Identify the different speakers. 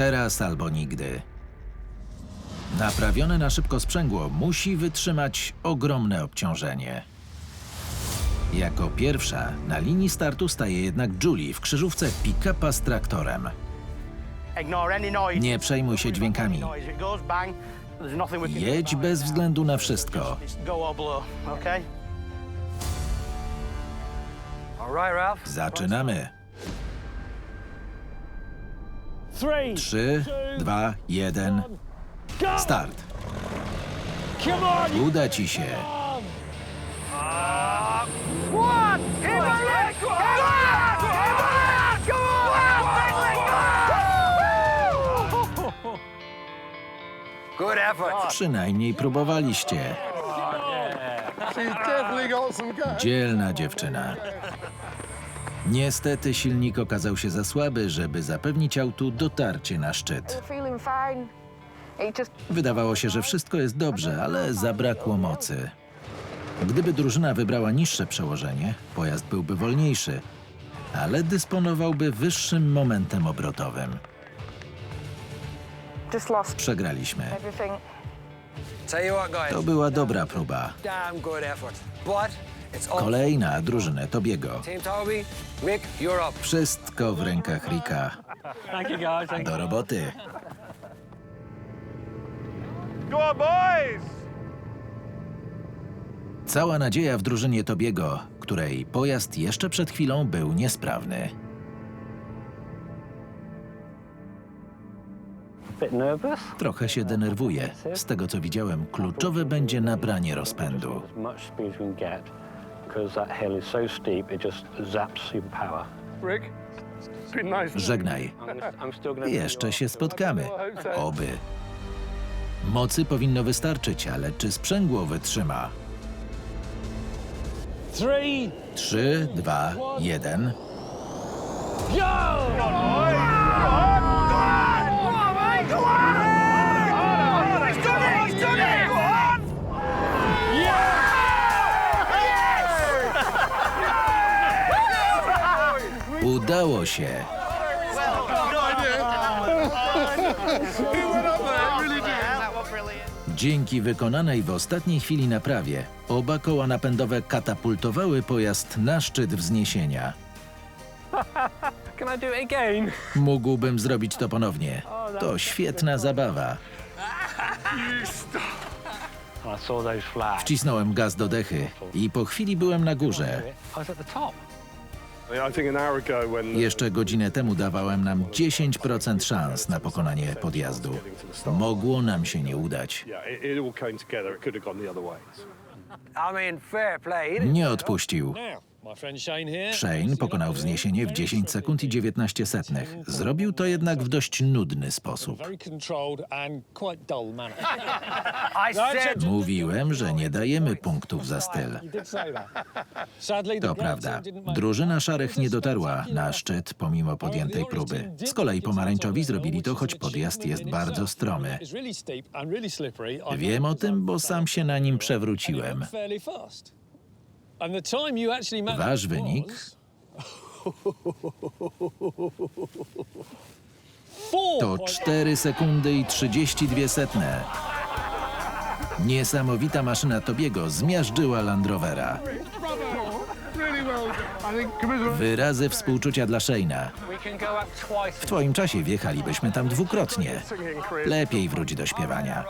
Speaker 1: Teraz albo nigdy. Naprawione na szybko sprzęgło musi wytrzymać ogromne obciążenie. Jako pierwsza na linii startu staje jednak Julie w krzyżówce pick-upa z traktorem.
Speaker 2: Nie przejmuj się dźwiękami.
Speaker 1: Jedź bez względu na wszystko. Zaczynamy. Trzy, dwa, jeden. Start. Uda ci się.
Speaker 3: Good effort.
Speaker 1: Przynajmniej próbowaliście. Dzielna dziewczyna. Niestety silnik okazał się za słaby, żeby zapewnić autu dotarcie na szczyt. Wydawało się, że wszystko jest dobrze, ale zabrakło mocy. Gdyby drużyna wybrała niższe przełożenie, pojazd byłby wolniejszy, ale dysponowałby wyższym momentem obrotowym. Przegraliśmy. To była dobra próba. Kolejna drużynę Tobiego.
Speaker 3: Team Toby, Rick, you're up.
Speaker 1: Wszystko w rękach Rika. Do roboty. Cała nadzieja w drużynie Tobiego, której pojazd jeszcze przed chwilą był niesprawny. Trochę się denerwuje. Z tego co widziałem, kluczowe będzie nabranie rozpędu.
Speaker 4: Because that hill is so steep, it just zaps your power.
Speaker 2: Rick.
Speaker 1: Żegnaj. Jeszcze się spotkamy. Oby. Mocy powinno wystarczyć, ale czy sprzęgło wytrzyma?
Speaker 4: Three,
Speaker 1: Trzy, dwa, jeden.
Speaker 4: go!
Speaker 1: Udało się. Dzięki wykonanej w ostatniej chwili naprawie, oba koła napędowe katapultowały pojazd na szczyt wzniesienia. Mógłbym zrobić to ponownie. To świetna zabawa. Wcisnąłem gaz do dechy i po chwili byłem na górze. Jeszcze godzinę temu dawałem nam 10% szans na pokonanie podjazdu. Mogło nam się nie udać. Nie odpuścił.
Speaker 5: Shane
Speaker 1: pokonał wzniesienie w 10 sekund i 19 setnych. Zrobił to jednak w dość nudny sposób.
Speaker 3: Said
Speaker 1: Mówiłem, że nie dajemy punktów za styl. To prawda. Drużyna szarych nie dotarła na szczyt pomimo podjętej próby. Z kolei pomarańczowi zrobili to, choć podjazd jest bardzo stromy. Wiem o tym, bo sam się na nim przewróciłem. Wasz wynik? To
Speaker 5: point
Speaker 1: 4 sekundy i 32 setne. Niesamowita maszyna Tobiego zmiażdżyła Land Rovera. Wyrazy współczucia dla
Speaker 3: twice.
Speaker 1: W twoim czasie wjechalibyśmy tam dwukrotnie. Lepiej wróć do śpiewania.